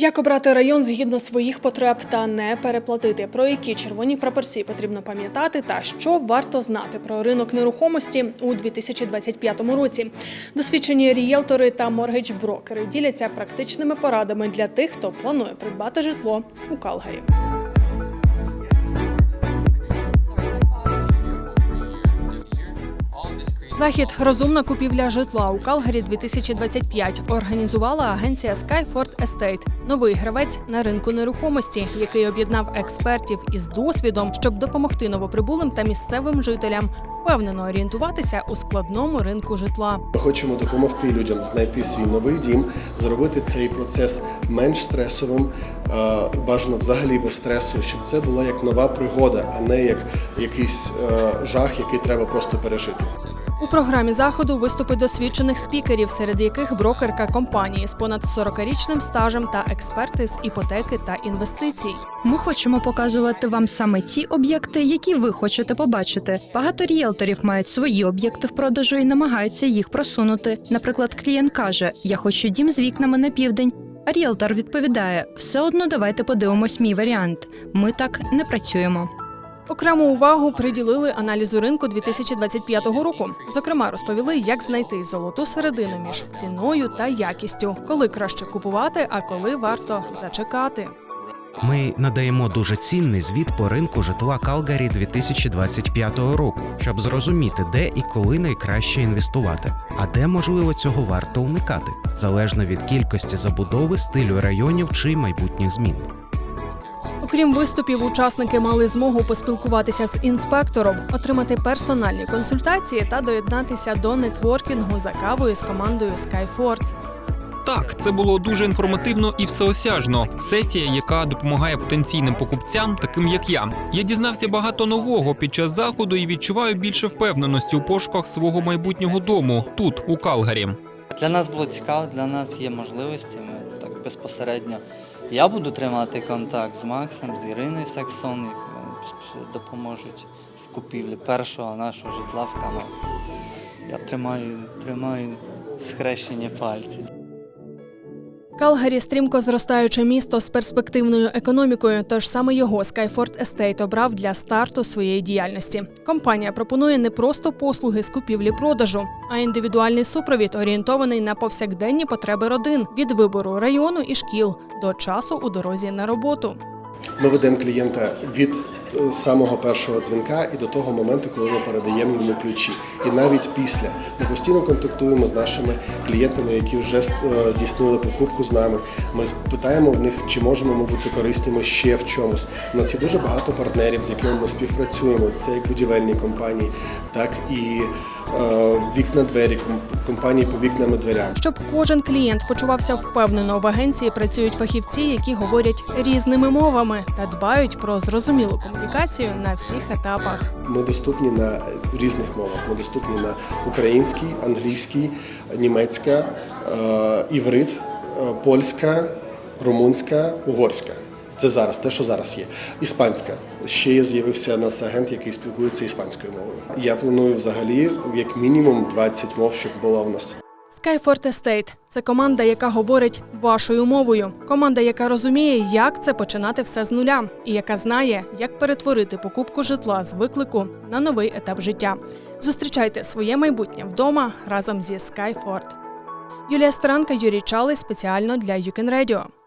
Як обрати район згідно своїх потреб та не переплатити, про які червоні прапорці потрібно пам'ятати, та що варто знати про ринок нерухомості у 2025 році. Досвідчені рієлтори та моргедж-брокери діляться практичними порадами для тих, хто планує придбати житло у Калгарі. Захід Розумна купівля житла у Калгарі 2025 організувала агенція Skyford Estate – новий гравець на ринку нерухомості, який об'єднав експертів із досвідом, щоб допомогти новоприбулим та місцевим жителям впевнено орієнтуватися у складному ринку житла. Ми хочемо допомогти людям знайти свій новий дім, зробити цей процес менш стресовим, е, бажано взагалі без стресу, щоб це була як нова пригода, а не як якийсь е, жах, який треба просто пережити. У програмі заходу виступи досвідчених спікерів, серед яких брокерка компанії з понад 40-річним стажем та експерти з іпотеки та інвестицій. Ми хочемо показувати вам саме ті об'єкти, які ви хочете побачити. Багато ріелторів мають свої об'єкти в продажу і намагаються їх просунути. Наприклад, клієнт каже: Я хочу дім з вікнами на південь. А ріелтор відповідає: все одно давайте подивимось мій варіант. Ми так не працюємо. Окрему увагу приділили аналізу ринку 2025 року. Зокрема, розповіли, як знайти золоту середину між ціною та якістю, коли краще купувати, а коли варто зачекати. Ми надаємо дуже цінний звіт по ринку житла Калгарі 2025 року, щоб зрозуміти, де і коли найкраще інвестувати, а де можливо цього варто уникати, залежно від кількості забудови, стилю районів чи майбутніх змін. Окрім виступів, учасники мали змогу поспілкуватися з інспектором, отримати персональні консультації та доєднатися до нетворкінгу за кавою з командою Skyford. Так, це було дуже інформативно і всеосяжно. Сесія, яка допомагає потенційним покупцям, таким як я. Я дізнався багато нового під час заходу і відчуваю більше впевненості у пошуках свого майбутнього дому тут, у Калгарі. Для нас було цікаво, для нас є можливості. Ми так безпосередньо. Я буду тримати контакт з Максом, з Іриною Саксон, які допоможуть в купівлі першого нашого житла в Канаді. Я тримаю, тримаю схрещені пальці. Калгарі стрімко зростаюче місто з перспективною економікою, тож саме його Skyford Estate обрав для старту своєї діяльності. Компанія пропонує не просто послуги з купівлі-продажу, а індивідуальний супровід, орієнтований на повсякденні потреби родин від вибору району і шкіл до часу у дорозі на роботу. Ми ведемо клієнта від е, самого першого дзвінка і до того моменту, коли ми передаємо йому ключі. І навіть після ми постійно контактуємо з нашими клієнтами, які вже е, здійснили покупку з нами. Ми питаємо в них, чи можемо ми бути корисними ще в чомусь. У нас є дуже багато партнерів, з якими ми співпрацюємо. Це як будівельні компанії, так і е, вікна двері, компанії по вікнам і дверям. Щоб кожен клієнт почувався впевнено в агенції, працюють фахівці, які говорять різними мовами та дбають про зрозумілу комунікацію на всіх етапах. Ми доступні на різних мовах. Ми доступні на українській, англійській, німецька, е, іврит, е, польська, румунська, угорська. Це зараз, те, що зараз є. Іспанська. Ще є з'явився нас агент, який спілкується іспанською мовою. Я планую взагалі як мінімум 20 мов, щоб було у нас. Skyford Estate – це команда, яка говорить вашою мовою. Команда, яка розуміє, як це починати все з нуля, і яка знає, як перетворити покупку житла з виклику на новий етап життя. Зустрічайте своє майбутнє вдома разом зі Skyford. Юлія Старанка, Юрій Чалий спеціально для UCAN Radio.